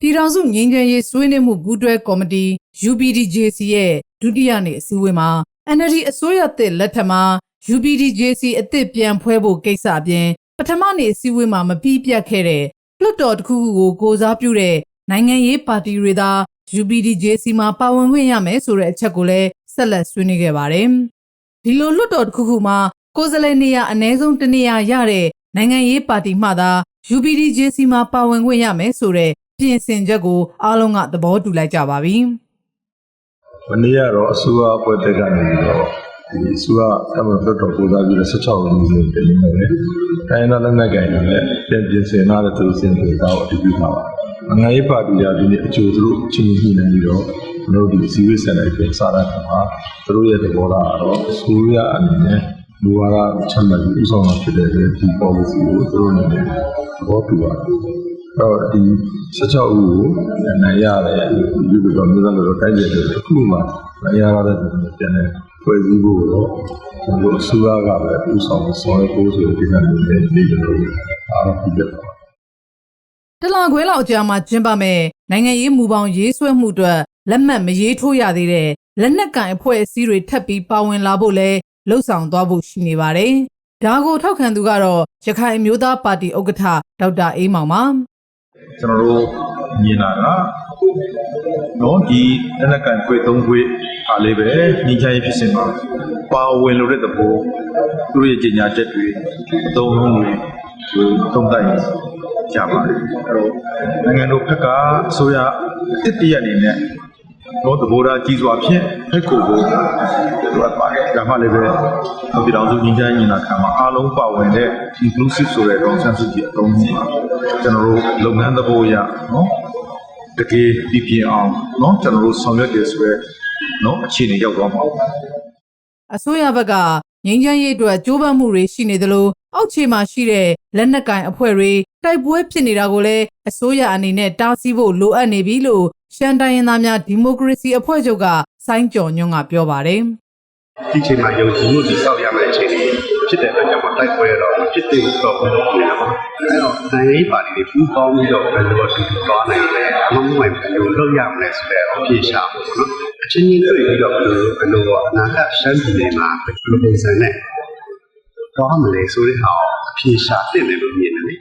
ပြည်ထောင်စုငြိမ်းချမ်းရေးဆွေးနွေးမှုပူးတွဲကော်မတီ UPDJC ရဲ့ဒုတိယနေ့အစည်းအဝေးမှာ NLD အစိုးရသစ်လက်ထက်မှာ UPDJC အသစ်ပြန်ဖွဲ့ဖို့ကိစ္စအပြင်ပထမနေ့အစည်းအဝေးမှာမပြီးပြတ်ခဲ့တဲ့လွှတ်တော်တစ်ခုခုကိုကိုစားပြုတဲ့နိုင်ငံရေးပါတီတွေသာ UPDJC မှာပါဝင်ခွင့်ရမယ်ဆိုတဲ့အချက်ကိုလည်းဆက်လက်ဆွေးနွေးခဲ့ပါတယ်။ဒီလိုလွှတ်တော်တစ်ခုခုမှာကိုယ်စားလှယ်နေရာအ ਨੇ ဆုံးတစ်နေရာရတဲ့နိုင်ငံရေးပါတီမှသာ UPDJC မှာပါဝင်ခွင့်ရမယ်ဆိုတဲ့ ပြင်ဆင်ချက်ကိုအားလုံးကသဘောတူလိုက်ကြပါပြီ။မနေ့ကတော့အစိုးရအဖွဲ့တက်ကနေပြီးတော့ဒီအစိုးရအမှတ်လွှတ်တော်ကိုစားပြုတဲ့16ဦးကိုတင်နေတယ်။တိုင်းဒေသလက်နက်ကိုင်တွေနဲ့ပြင်ပြင်ဆင်လာတဲ့သူစင်တွေကိုအတည်ပြုထားပါတယ်။နိုင်ငံရေးပါတီကဒီနေ့အကျိုးသူတို့ချင်းချင်းနေပြီးတော့ကျွန်တော်တို့ဒီစီဝေးစင်လိုက်ပြင်စားတဲ့အခါမှာသူတို့ရဲ့သဘောထားကတော့အစိုးရအနေနဲ့လူဝါဒချက်မှတ်ပြီးဥဆောင်တာဖြစ်တဲ့ဒီ policy ကိုသူတို့အနေနဲ့သဘောတူပါတယ်။အဲ့ တော့ဒီ16ဦးကိုနိုင်ရတယ်ဒီလိုတော့မျိုးသားတို့တိုက်ကြတယ်အခုမှနိုင်ရတဲ့သူတွေပြန်နေဖွဲ့စည်းဖို့တော့ကျွန်တော်အစိုးရကပဲဥဆောင်ဆောင်ရွက်ဖို့ဆိုတဲ့ဒီကနေ့ဒီကျွန်တော်တို့အားလုံးပြတ်သွားတလခွဲလောက်ကြာမှကျင်းပမဲ့နိုင်ငံရေးမူပေါင်းရေးဆွဲမှုအတွက်လက်မှတ်မရေးထိုးရသေးတဲ့လက်နက်ကင်အဖွဲ့အစည်းတွေထပ်ပြီးပါဝင်လာဖို့လဲလှုံ့ဆော်သွားဖို့ရှိနေပါတယ်။ဒါကိုထောက်ခံသူကတော့ရခိုင်အမျိုးသားပါတီဥက္ကဋ္ဌဒေါက်တာအေးမောင်ပါ ကျွန်တော်တို့မြင်လာကနော်ဒီလက်နက်ကန်ခွေသုံးခွေအားလေးပဲညီချရေးဖြစ်စဉ်မှာပါဝင်လို့တဲ့သဘောသူတို့ရဲ့ကြေညာချက်တွေအသုံးလုံးတွေသူသုံးသပ်ရင်ကြပါတယ်အဲ့တော့နိုင်ငံတော်ဘက်ကအစိုးရအစ်တရအနေနဲ့ တော့သဘောထားကြီးစွာဖြင့်ဖက်ကိုကိုလိုအပ်ပါတယ်ဒါမှလည်းပဲပြည်တော်စုညီချမ်းညီနာခံမှာအားလုံးပါဝင်တဲ့ inclusive ဆိုတဲ့တော့ဆန်းစုကြည်အသုံးပြုပါကျွန်တော်တို့လုပ်ငန်းသဘောအရနော်တကယ်ပြပြအောင်နော်ကျွန်တော်တို့ဆောင်ရွက်တယ်ဆိုရဲနော်အခြေအနေရောက်သွားမှာပါ။အစိုးရဘက်ကငြိမ်းချမ်းရေးအတွက်ကြိုးပမ်းမှုတွေရှိနေသလို အောက်ခြေမှာရှိတဲ့လက်နက်ကင်အဖွဲ့တွေတိုက်ပွဲဖြစ်နေတာကိုလည်းအစိုးရအနေနဲ့တားဆီးဖို့လိုအပ်နေပြီလို့ရှမ်းတိုင်းရင်းသားများဒီမိုကရေစီအဖွဲ့ချုပ်ကစိုင်းကျော်ညွန့်ကပြောပါတယ်။ဒီချိန်မှာယုံကြည်မှုတည်ဆောက်ရမယ့်အခြေအနေဖြစ်တဲ့အတွက်ကြောင့်မတိုက်ပွဲတော့မဖြစ်သေးဘူးတော့ဘယ်လိုဖြစ်လဲပေါ့အဲတော့နိုင်ငံရေးပါတီတွေပူးပေါင်းပြီးတော့ဘယ်လိုတူသွားနိုင်လဲအမှန်မှန်ဘယ်လိုလုပ်ရမလဲဆိုတဲ့အပြေရှာဖို့ပေါ့နော်အချင်းချင်းတွေ့ပြီးတော့ဘယ်လိုဘယ်လိုအနာဂတ်ရှမ်းပြည်နယ်မှာဘယ်လိုပုံစံနဲ့ သွားမလဲဆိုတဲ့ဟာကိုအဖြေရှာသင့်တယ်လို့မြင်တယ်လေ